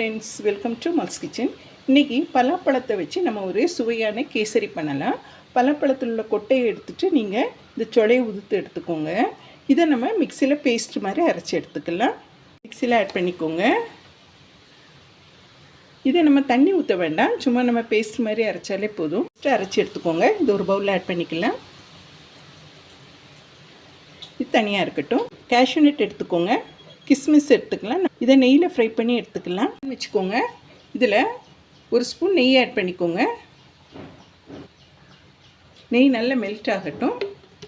Friends welcome to Mals kitchen இன்றைக்கி பலாப்பழத்தை வச்சு நம்ம ஒரு சுவையான கேசரி பண்ணலாம். பலாப்பழத்தில் உள்ள கொட்டையை எடுத்துட்டு நீங்கள் இந்த சொலையை உதுத்து எடுத்துக்கோங்க. இதை நம்ம மிக்சியில் பேஸ்ட் மாதிரி அரைச்சி எடுத்துக்கலாம். மிக்சியில் ஆட் பண்ணிக்கோங்க. இதை நம்ம தண்ணி ஊற்ற வேண்டாம். சும்மா நம்ம பேஸ்ட் மாதிரி அரைச்சாலே போதும். ஃபஸ்ட்டு அரைச்சி எடுத்துக்கோங்க. இது ஒரு பவுலில் ஆட் பண்ணிக்கலாம். இது தனியாக இருக்கட்டும். Cashew எடுத்துக்கோங்க. கிஸ்மிஸ் எடுத்துக்கலாம். இதை நெய்யில் ஃப்ரை பண்ணி எடுத்துக்கலாம். வச்சுக்கோங்க. இதில் ஒரு ஸ்பூன் நெய் ஆட் பண்ணிக்கோங்க. நெய் நல்லா மெல்ட் ஆகட்டும்.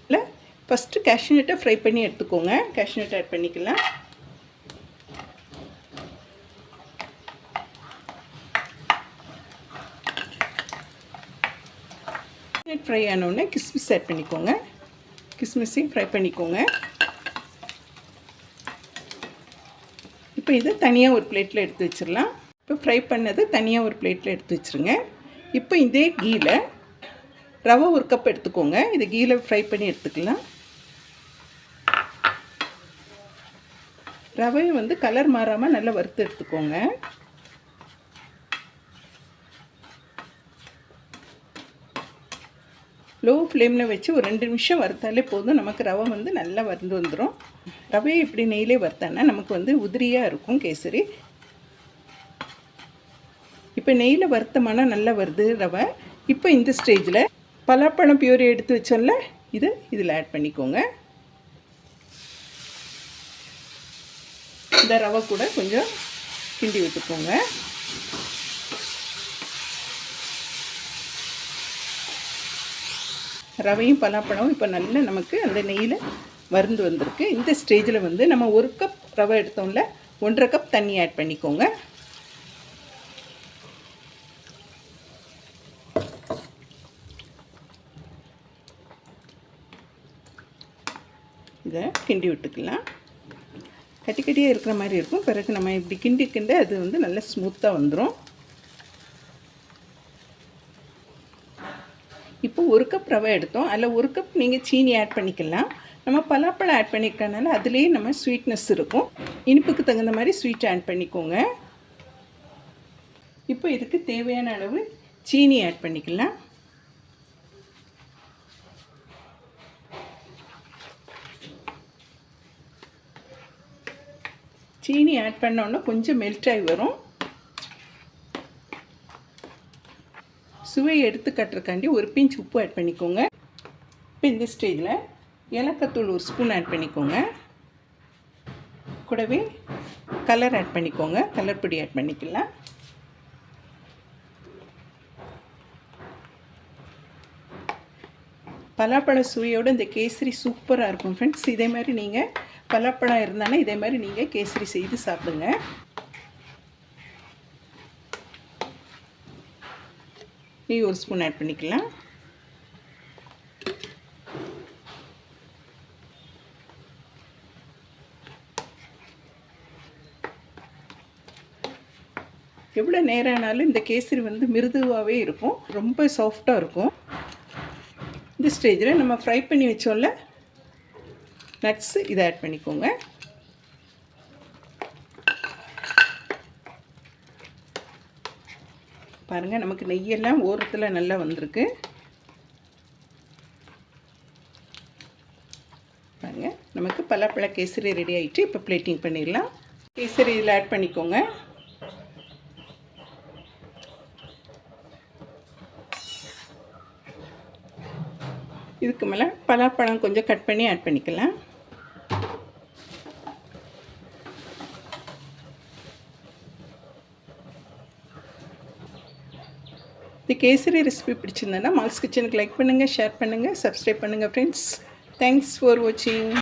இல்லை ஃபஸ்ட்டு cashew ஃப்ரை பண்ணி எடுத்துக்கோங்க. cashew ஆட் பண்ணிக்கலாம். ஃப்ரை ஆனோடனே கிஸ்மிஸ் ஆட் பண்ணிக்கோங்க. கிஸ்மிஸையும் ஃப்ரை பண்ணிக்கோங்க. இப்போ இதை தனியாக ஒரு பிளேட்டில் எடுத்து வச்சிடலாம். இப்போ ஃப்ரை பண்ணதை தனியாக ஒரு பிளேட்டில் எடுத்து வச்சுருங்க. இப்போ இதே கீயில் ரவை ஒரு கப் எடுத்துக்கோங்க. இதை கீயில் ஃப்ரை பண்ணி எடுத்துக்கலாம். ரவையை வந்து கலர் மாறாமல் நல்லா வறுத்து எடுத்துக்கோங்க. லோ ஃப்ளேமில் வச்சு ஒரு ரெண்டு நிமிஷம் வறுத்தாலே போதும். நமக்கு ரவை வந்து நல்லா வறுந்து வந்துடும் ரவையை இப்படி நெய்லே வறுத்தானா நமக்கு வந்து உதிரியாக இருக்கும் கேசரி. இப்போ நெய்யில் வறுத்தமான நல்லா வருது ரவை. இப்போ இந்த ஸ்டேஜில் பலாப்பழம் பியூரி எடுத்து வச்சோம்ல இது இதில் ஆட் பண்ணிக்கோங்க. இந்த ரவை கூட கொஞ்சம் கிண்டி விட்டுக்கோங்க. ரவையும் பலாப்பழமும் இப்போ நல்லா நமக்கு அந்த நெய்யில் வருந்து வந்திருக்கு. இந்த ஸ்டேஜில் வந்து நம்ம ஒரு கப் ரவை எடுத்தோம்ல ஒன்றரை கப் தண்ணி ஆட் பண்ணிக்கோங்க. இதை கிண்டி விட்டுக்கலாம். கட்டி கட்டியாக இருக்கிற மாதிரி இருக்கும். பிறகு நம்ம இப்படி கிண்டி கிண்ட அது வந்து நல்லா ஸ்மூத்தாக வந்துடும் இப்போ ஒரு கப் ரவை எடுத்தோம். அதில் ஒரு கப் நீங்கள் சீனி ஆட் பண்ணிக்கலாம். நம்ம பலாப்பழம் ஆட் பண்ணியிருக்கனால அதுலேயே நம்ம ஸ்வீட்னஸ் இருக்கும். இனிப்புக்கு தகுந்த மாதிரி ஸ்வீட் ஆட் பண்ணிக்கோங்க. இப்போ இதுக்கு தேவையான அளவு சீனி ஆட் பண்ணிக்கலாம். சீனி ஆட் பண்ணோன்னா கொஞ்சம் மெல்ட் ஆகி வரும். சுவை எடுத்து கட்டுறக்காண்டி ஒரு பிஞ்ச் உப்பு ஆட் பண்ணிக்கோங்க. இப்போ இந்த ஸ்டேஜில் ஏலக்காத்தூள் ஒரு ஸ்பூன் ஆட் பண்ணிக்கோங்க. கூடவே கலர் ஆட் பண்ணிக்கோங்க. கலர் பொடி ஆட் பண்ணிக்கலாம். பலாப்பழ சுவையோடு இந்த கேசரி சூப்பராக இருக்கும் ஃப்ரெண்ட்ஸ் இதே மாதிரி நீங்கள் பலாப்பழம் இருந்தாலும் இதே மாதிரி நீங்கள் கேசரி செய்து சாப்பிடுங்க. நெய் ஒரு ஸ்பூன் ஆட் பண்ணிக்கலாம். எவ்வளோ நேரம் ஆனாலும் இந்த கேசரி வந்து மிருதுவாகவே இருக்கும். ரொம்ப சாஃப்டாக இருக்கும். இந்த ஸ்டேஜில் நம்ம ஃப்ரை பண்ணி வச்சோம்ல நட்ஸு இதை ஆட் பண்ணிக்கோங்க. பாருங்கள் நமக்கு நெய்யெல்லாம் ஓரத்தில் நல்லா வந்திருக்கு. பாருங்கள் நமக்கு பலாப்பழ கேசரி ரெடி ஆகிட்டு இப்போ பிளேட்டிங் பண்ணிடலாம். கேசரி இதில் ஆட் பண்ணிக்கோங்க. இதுக்கு மேலே பலாப்பழம் கொஞ்சம் கட் பண்ணி ஆட் பண்ணிக்கலாம். இந்த கேசரி ரெசிபி பிடிச்சிருந்தேன்னா மால்ஸ் கிச்சனுக்கு லைக் பண்ணுங்கள் ஷேர் பண்ணுங்கள் சப்ஸ்கிரைப் பண்ணுங்கள் ஃப்ரெண்ட்ஸ் தேங்க்ஸ் ஃபார் வாட்சிங்